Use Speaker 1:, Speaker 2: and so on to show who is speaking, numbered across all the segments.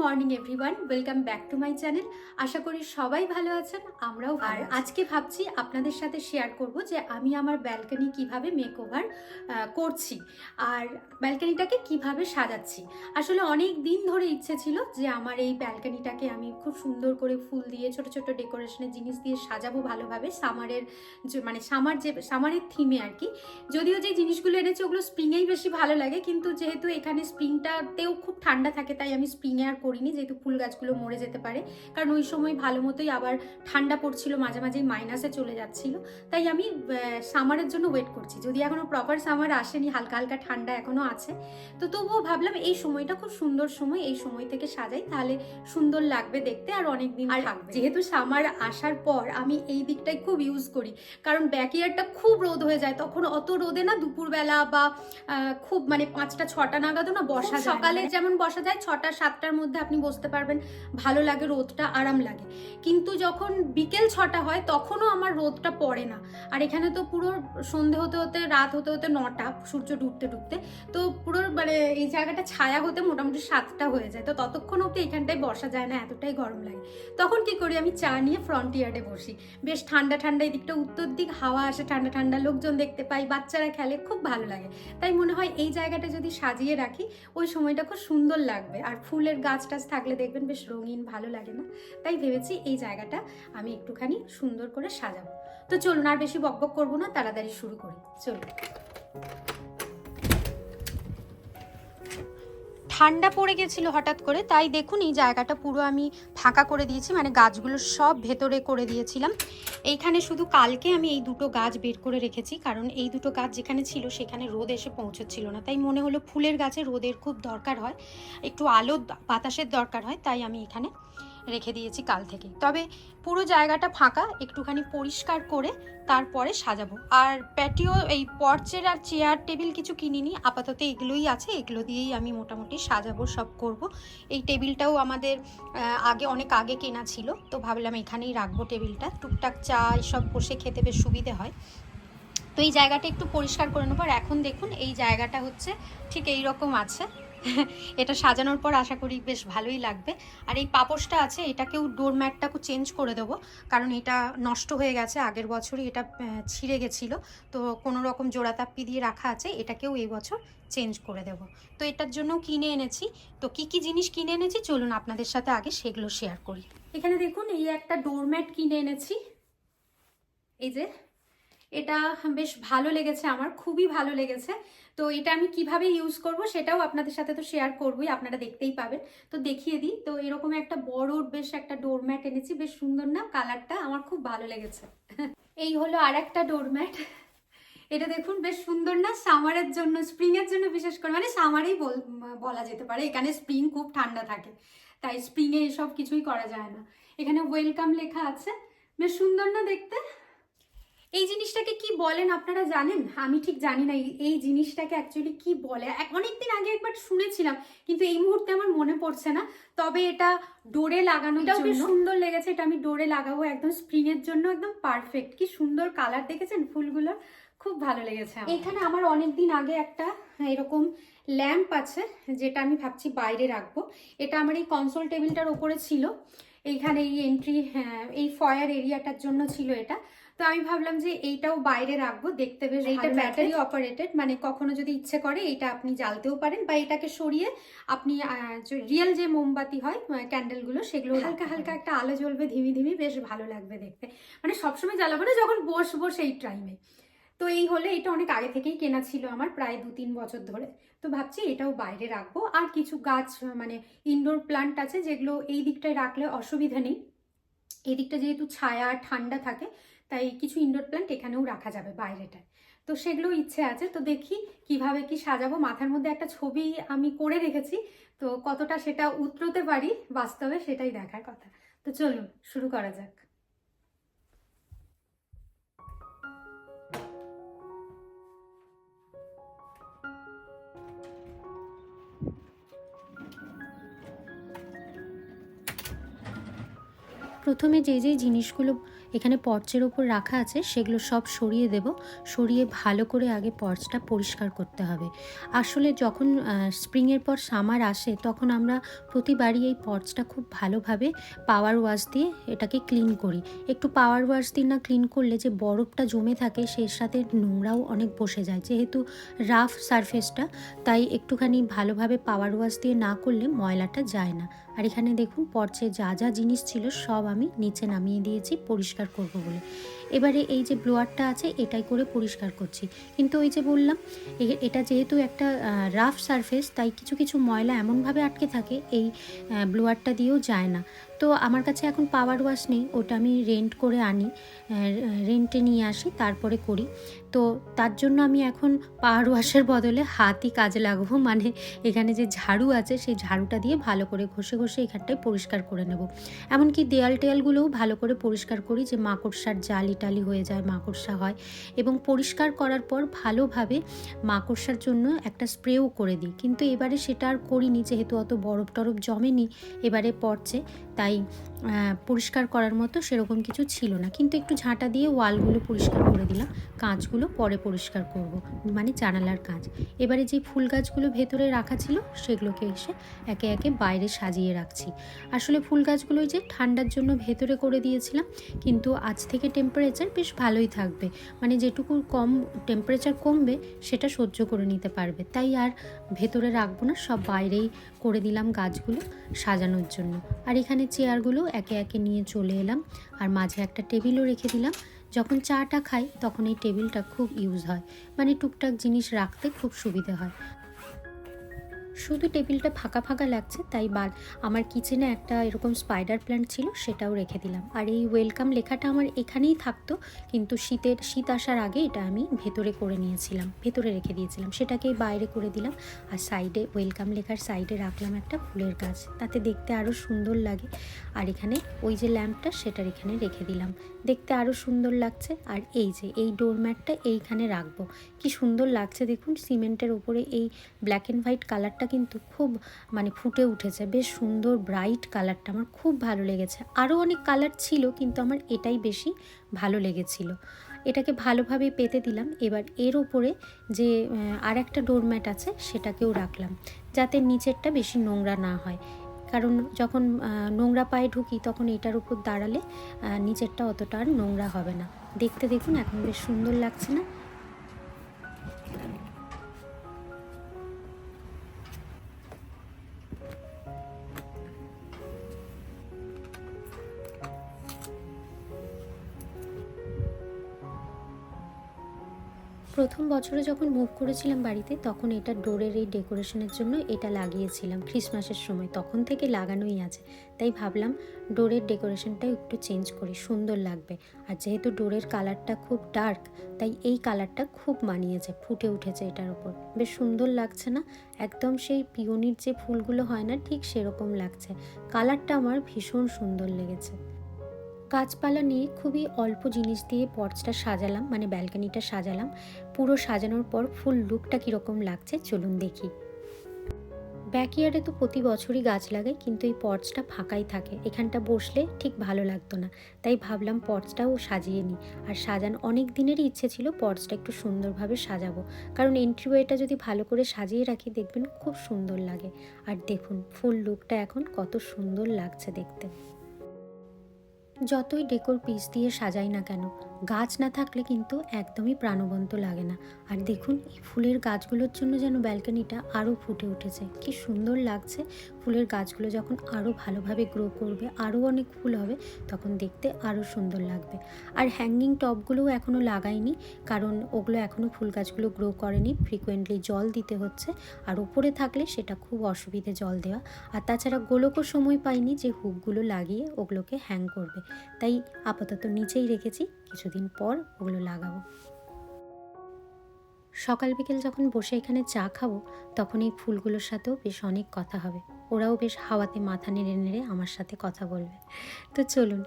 Speaker 1: Morning everyone welcome back to my channel আশা করি সবাই ভালো আছেন আমরাও আর আজকে ভাবছি আপনাদের সাথে শেয়ার করব যে আমি আমার ব্যালকনি কীভাবে মেক ওভার করছি আর ব্যালকনিটাকে কীভাবে সাজাচ্ছি। আসলে অনেক দিন ধরে ইচ্ছে ছিল যে আমার এই ব্যালকনিটাকে আমি খুব সুন্দর করে ফুল দিয়ে ছোট ছোট ডেকোরেশনের জিনিস দিয়ে সাজাবো ভালোভাবে। সামারের যে মানে সামার যে সামারের থিমে আর কি। যদিও যে জিনিসগুলো এনেছি ওগুলো স্প্রিংয়েই বেশি ভালো লাগে কিন্তু যেহেতু এখানে স্প্রিংটাতেও খুব ঠান্ডা থাকে তাই আমি আর করিনি যেহেতু ফুল গাছগুলো মরে যেতে পারে। কারণ ওই সময় ভালো মতোই আবার ঠান্ডা পড়ছিল মাঝে মাঝেই মাইনাসে চলে যাচ্ছিল। তাই আমি সামারের জন্য ওয়েট করছি। যদি এখনও প্রপার সামার আসেনি হালকা হালকা ঠান্ডা এখনও আছে তো তবুও ভাবলাম এই সময়টা খুব সুন্দর সময় এই সময় থেকে সাজাই তাহলে সুন্দর লাগবে দেখতে আর অনেক দিন থাকবে। যেহেতু সামার আসার পর আমি এই দিকটাই খুব ইউজ করি কারণ ব্যাকইয়ারটা খুব রোদ হয়ে যায় তখন অত রোদে না দুপুরবেলা বা খুব মানে পাঁচটা ছটা নাগাদও না বসা সকালে যেমন বসা যায় ছটা সাতটার মধ্যে আপনি বসতে পারবেন, ভালো লাগে, রোদটা আরাম লাগে। কিন্তু যখন বিকেল ছটা হয়, তখনও আমার রোদটা পড়ে না। আর এখানে তো পুরো সন্ধে হতে হতে, রাত হতে হতে নটা, সূর্য ডুবতে ডুবতে, তো পুরো মানে এই জায়গাটা ছায়া হতে মোটামুটি সাতটা হয়ে যায়। তো ততক্ষণ অব্দি এখানটায় বসা যায় না, এতটাই গরম লাগে। তখন কি করি, আমি চা নিয়ে ফ্রন্ট ইয়ার্ডে বসি। বেশ ঠান্ডা ঠান্ডা এই দিকটা উত্তর দিক, হাওয়া আসে, ঠান্ডা ঠান্ডা লোকজন দেখতে পাই, বাচ্চারা খেলে, খুব ভালো লাগে। তাই মনে হয় এই জায়গাটা যদি সাজিয়ে রাখি, ওই সময়টা খুব সুন্দর লাগবে। আর ফুলের গাছ টাছ থাকলে দেখবেন বেশ রঙিন, ভালো লাগে না? তাই ভেবেছি এই জায়গাটা আমি একটুখানি সুন্দর করে সাজাবো। তো চলুন আর বেশি বকবক করব না, তাড়াতাড়ি শুরু করি। চলুন। ঠান্ডা পড়ে গেছিল হঠাৎ করে, তাই দেখুন এই জায়গাটা পুরো আমি ফাঁকা করে দিয়েছি মানে গাছগুলো সব ভেতরে করে দিয়েছিলাম। এইখানে শুধু কালকে আমি এই দুটো গাছ বের করে রেখেছি, কারণ এই দুটো গাছ যেখানে ছিল সেখানে রোদ এসে পৌঁছচ্ছিল না। তাই মনে হলো ফুলের গাছে রোদের খুব দরকার হয়, একটু আলো বাতাসের দরকার হয়, তাই আমি এখানে রেখে দিয়েছি কাল থেকে। তবে পুরো জায়গাটা ফাঁকা, একটুখানি পরিষ্কার করে তারপরে সাজাবো। আর প্যাটিও এই পর্চের আর চেয়ার টেবিল কিছু কিনিনি। আপাতত এগুলোই আছে, এগুলো দিয়েই আমি মোটামুটি সাজাবো, সব করব। এই টেবিলটাও আমাদের আগে, অনেক আগে কেনা ছিল, তো ভাবলাম এখানেই রাখব টেবিলটা টুকটাক চা, এসব বসে খেতে বেশ সুবিধে হয়। তো এই জায়গাটা একটু পরিষ্কার করে নেব। আর এখন দেখুন, এই জায়গাটা হচ্ছে, ঠিক এই রকম আছে। এটা সাজানোর পর আশা করি বেশ ভালোই লাগবে। আর এই পাপোশটা আছে, এটাকেও ডোর ম্যাটটাকেও চেঞ্জ করে দেবো, কারণ এটা নষ্ট হয়ে গেছে, আগের বছরই এটা ছিঁড়ে গেছিল। তো কোনো রকম জোড়া তাপ্পি দিয়ে রাখা আছে, এটাকেও এই বছর চেঞ্জ করে দেব। তো এটার জন্যও কিনে এনেছি। তো কি কি জিনিস কিনে এনেছি, চলুন আপনাদের সাথে আগে সেগুলো শেয়ার করি। এখানে দেখুন, এই একটা ডোরম্যাট কিনে এনেছি। এই যে এটা বেশ ভালো লেগেছে আমার, খুবই ভালো লেগেছে। তো এটা আমি কীভাবে ইউজ করব সেটাও আপনাদের সাথে তো শেয়ার করবই, আপনারা দেখতেই পাবেন। তো দেখিয়ে দিই, তো এরকম একটা বড় বেশ একটা ডোরম্যাট এনেছি, বেশ সুন্দর না কালারটা আমার খুব ভালো লেগেছে। এই হলো আর একটা ডোরম্যাট এটা দেখুন, বেশ সুন্দর না সামারের জন্য স্প্রিং এর জন্য বিশেষ করে মানে সামারেই বলা যেতে পারে, এখানে স্প্রিং খুব ঠান্ডা থাকে, তাই স্প্রিং এ এসব কিছুই করা যায় না। এখানে ওয়েলকাম লেখা আছে, বেশ সুন্দর না দেখতে? এই জিনিসটাকে কি বলেন আপনারা জানেন? আমি ঠিক জানি না এই- জিনিসটাকে অ্যাকচুয়ালি কি বলে। অনেকদিন আগে একবার শুনেছিলাম কিন্তু এই মুহূর্তে আমার মনে পড়ছে না। তবে এটা ডোরে লাগানোর জন্য সুন্দর লেগেছে এটা আমি ডোরে লাগাবো একদম স্প্রিং এর জন্য একদম পারফেক্ট কি সুন্দর কালার দেখেছেন ফুলগুলোর খুব ভালো লেগেছে এখানে আমার অনেকদিন আগে একটা এরকম ল্যাম্প আছে যেটা আমি ভাবছি বাইরে রাখব। এটা আমার এই কনসোল টেবিলটার ওপরে ছিল। এইখানে এই এন্ট্রি এই ফয়ার এরিয়াটার জন্য ছিল এটা। তো আমি ভাবলাম যে এইটাও বাইরে রাখব দেখতে বেশ এইটা ব্যাটারি অপারেটেড মানে কখনো যদি ইচ্ছে করে এটা আপনি জ্বালতেও পারেন বা এটাকে সরিয়ে আপনি রিয়েল যে মোমবাতি হয় ক্যান্ডেলগুলো সেগুলো হালকা হালকা একটা আলো জ্বলবে ধিমি ধিমি বেশ ভালো লাগবে দেখতে। মানে সবসময় জ্বালাবো না যখন বসবো সেই টাইমে তো এই হলে এটা অনেক আগে থেকেই কেনা ছিল আমার প্রায় দু তিন বছর ধরে। তো ভাবছি এটাও বাইরে রাখব। আর কিছু গাছ মানে ইনডোর প্লান্ট আছে যেগুলো এই দিকটায় রাখলে অসুবিধা নেই। এই দিকটা যেহেতু ছায়া ঠান্ডা থাকে তাই কিছু ইনডোর প্ল্যান্ট এখানেও রাখা যাবে বাইরেটায় তো সেগুলো ইচ্ছে আছে, তো দেখি কীভাবে কি সাজাবো। মাথার মধ্যে একটা ছবি আমি করে রেখেছি, তো কতটা সেটা উতরোতে পারি বাস্তবে সেটাই দেখার কথা। তো চলুন, শুরু করা যাক। প্রথমে যে যে জিনিসগুলো
Speaker 2: এখানে পর্চের ওপর রাখা আছে, সেগুলো সব সরিয়ে দেব। সরিয়ে ভালো করে আগে পর্চটা পরিষ্কার করতে হবে। আসলে যখন স্প্রিংয়ের পর সামার আসে, তখন আমরা প্রতিবারই এই পর্চটা খুব ভালোভাবে পাওয়ার ওয়াশ দিয়ে এটাকে ক্লিন করি। একটু পাওয়ার ওয়াশ দিয়ে না ক্লিন করলে যে বরফটা জমে থাকে, সেই সাথে নোংরাও অনেক বসে যায়। যেহেতু রাফ সারফেসটা তাই একটুখানি ভালোভাবে পাওয়ার ওয়াশ দিয়ে না করলে ময়লাটা যায় না। আর এখানে দেখুন, পর্চে যা যা জিনিস ছিল সব আমি নিচে নামিয়ে দিয়েছি, পরিষ্কার করব বলে। এবারে এই যে ব্লোয়ারটা আছে, এটাই করে পরিষ্কার করছি। কিন্তু ওই যে বললাম এটা যেহেতু একটা রাফ সারফেস তাই কিছু কিছু ময়লা এমনভাবে আটকে থাকে, এই ব্লোয়ারটা দিয়েও যায় না। তো আমার কাছে এখন পাওয়ার ওয়াশ নেই, ওটা আমি রেন্ট করে আনি রেন্টে নিয়ে আসি, তারপরে করি। তো তার জন্য আমি এখন পাওয়ার ওয়াশের বদলে হাতই কাজে লাগবো মানে এখানে যে ঝাড়ু আছে, সেই ঝাড়ুটা দিয়ে ভালো করে ঘষে ঘষে এখানটায় পরিষ্কার করে নেব। এমনকি দেয়াল টেয়ালগুলোও ভালো করে পরিষ্কার করি, যে মাকড়সার জালি টালি হয়ে যায় মাকড়সা হয় এবং পরিষ্কার করার পর ভালোভাবে মাকড়সার জন্য একটা স্প্রেও করে দিই। কিন্তু এবারে সেটা আর করিনি, যেহেতু অত বরফ টরফ জমেনি, এবারে পড়ছে। তাই পরিষ্কার করার মতো সেরকম কিছু ছিল না। কিন্তু একটু ঝাঁটা দিয়ে ওয়ালগুলো পরিষ্কার করে দিলাম, কাঁচগুলো পরে পরিষ্কার করব মানে জানালার কাঁচ। এবারে যে ফুল গাছগুলো ভেতরে রাখা ছিল, সেগুলোকে এসে একে একে বাইরে সাজিয়ে রাখছি। আসলে ফুল গাছগুলো যে ঠান্ডার জন্য ভেতরে করে দিয়েছিলাম, কিন্তু আজ থেকে টেম্পারেচার বেশ ভালোই থাকবে। মানে যেটুকু কম টেম্পারেচার কমবে, সেটা সহ্য করে নিতে পারবে। তাই আর ভেতরে রাখব না, সব বাইরেই করে দিলাম গাছগুলো সাজানোর জন্য। আর এখানে চেয়ারগুলো একে একে নিয়ে চলে এলাম। আর মাঝে একটা টেবিলও রেখে দিলাম। যখন চাটা খাই, তখন এই টেবিলটা খুব ইউজ হয়। মানে টুকটাক জিনিস রাখতে খুব সুবিধে হয়। শুধু টেবিলটা ফাঁকা ফাঁকা লাগছে, তাই বা আমার কিচেনে একটা এরকম স্পাইডার প্ল্যান্ট ছিল, সেটাও রেখে দিলাম। আর এই ওয়েলকাম লেখাটা আমার এখানেই থাকতো, কিন্তু শীতের, শীত আসার আগে এটা আমি ভেতরে করে নিয়েছিলাম, ভেতরে রেখে দিয়েছিলাম। সেটাকে বাইরে করে দিলাম, আর সাইডে ওয়েলকাম লেখার সাইডে রাখলাম একটা ফুলের গাছ। তাতে দেখতে আরও সুন্দর লাগে। আর এখানে ওই যে ল্যাম্পটা, সেটার এখানে রেখে দিলাম। দেখতে আরও সুন্দর লাগছে, আর এই যে, এই ডোরম্যাটটা এইখানে রাখব। কি সুন্দর লাগছে দেখুন সিমেন্টের ওপরে এই ব্ল্যাক অ্যান্ড হোয়াইট কালারটা কিন্তু খুব মানে ফুটে উঠেছে। বেশ সুন্দর ব্রাইট কালারটা আমার খুব ভালো লেগেছে। আরও অনেক কালার ছিল, কিন্তু আমার এটাই বেশি ভালো লেগেছিল। এটাকে ভালোভাবে পেতে দিলাম। এবার এর ওপরে যে আর একটা ডোরম্যাট আছে, সেটাকেও রাখলাম। যাতে নিচেরটা বেশি নোংরা না হয়। কারণ যখন নোংরা পায়ে ঢুকি, তখন এটার উপর দাঁড়ালে নিচেরটা অতটা আর নোংরা হবে না। দেখতে দেখুন, এখন বেশ সুন্দর লাগছে না? প্রথম বছরে যখন মুভ করেছিলাম বাড়িতে, তখন এটা ডোরের এই ডেকোরেশনের জন্য এটা লাগিয়েছিলাম। ক্রিসমাসের সময় তখন থেকে লাগানোই আছে। তাই ভাবলাম ডোরের ডেকোরেশনটা একটু চেঞ্জ করি, সুন্দর লাগবে। আর যেহেতু ডোরের কালারটা খুব ডার্ক, তাই এই কালারটা খুব মানিয়েছে, ফুটে উঠেছে এটার ওপর বেশ সুন্দর লাগছে না? একদম সেই পিওনির যে ফুলগুলো হয় না, ঠিক সেরকম লাগছে। কালারটা আমার ভীষণ সুন্দর লেগেছে। গাছপালা নিয়ে খুবই অল্প জিনিস দিয়ে পর্চটা সাজালাম মানে ব্যালকনিটা সাজালাম। পুরো সাজানোর পর ফুল লুকটা কীরকম লাগছে চলুন দেখি। ব্যাকইয়ার্ডে তো প্রতি বছরই গাছ লাগাই, কিন্তু এই পর্চটা ফাঁকাই থাকে। এখানটা বসলে ঠিক ভালো লাগতো না, তাই ভাবলাম পর্চটাও সাজিয়ে নিই। আর সাজান অনেক দিনেরই ইচ্ছে ছিল পর্চটা একটু সুন্দরভাবে সাজাবো। কারণ এন্ট্রিওয়েটা যদি ভালো করে সাজিয়ে রাখি, দেখবেন খুব সুন্দর লাগে। আর দেখুন, ফুল লুকটা এখন কত সুন্দর লাগছে দেখতে। যতই ডেকোর পিস দিয়ে সাজাই না কেন, গাছ না থাকলে কিন্তু একদমই প্রাণবন্ত লাগে না। আর দেখুন, এই ফুলের গাছগুলোর জন্য যেন ব্যালকানিটা আরও ফুটে উঠেছে। কি সুন্দর লাগছে। ফুলের গাছগুলো যখন আরও ভালোভাবে গ্রো করবে আরও অনেক ফুল হবে, তখন দেখতে আরও সুন্দর লাগবে। আর হ্যাঙ্গিং টবগুলোও এখনও লাগাইনি, কারণ ওগুলো এখনও ফুল গাছগুলো গ্রো করেনি। ফ্রিকোয়েন্টলি জল দিতে হচ্ছে, আর উপরে থাকলে সেটা খুব অসুবিধে জল দেওয়া। আর তাছাড়া গোলকও সময় পাইনি যে হুকগুলো লাগিয়ে ওগুলোকে হ্যাং করবে। তাই আপাতত নিচেই রেখেছি, কিছুদিন পর ওগুলো লাগাবো। সকাল বিকেল যখন বসে এখানে চা খাব, তখন এই ফুলগুলোর সাথেও বেশ অনেক কথা হবে। ওরাও বেশ হাওয়াতে মাথা নেড়ে নেড়ে আমার সাথে কথা বলবে। তো চলুন,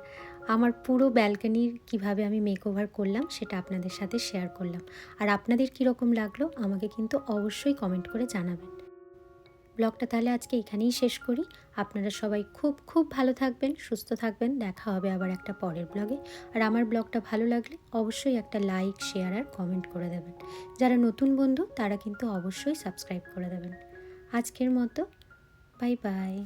Speaker 2: আমার পুরো ব্যালকানির কীভাবে আমি মেকওভার করলাম সেটা আপনাদের সাথে শেয়ার করলাম। আর আপনাদের কীরকম লাগল আমাকে কিন্তু অবশ্যই কমেন্ট করে জানাবেন। ব্লগটা তাহলে আজকে এখানেই শেষ করি। আপনারা সবাই খুব খুব ভালো থাকবেন, সুস্থ থাকবেন। দেখা হবে আবার একটা পরের ব্লগে। আর আমার ব্লগটা ভালো লাগলে অবশ্যই একটা লাইক, শেয়ার আর কমেন্ট করে দেবেন। যারা নতুন বন্ধু, তারা কিন্তু অবশ্যই সাবস্ক্রাইব করে দেবেন। আজকের মতো, বাই বাই।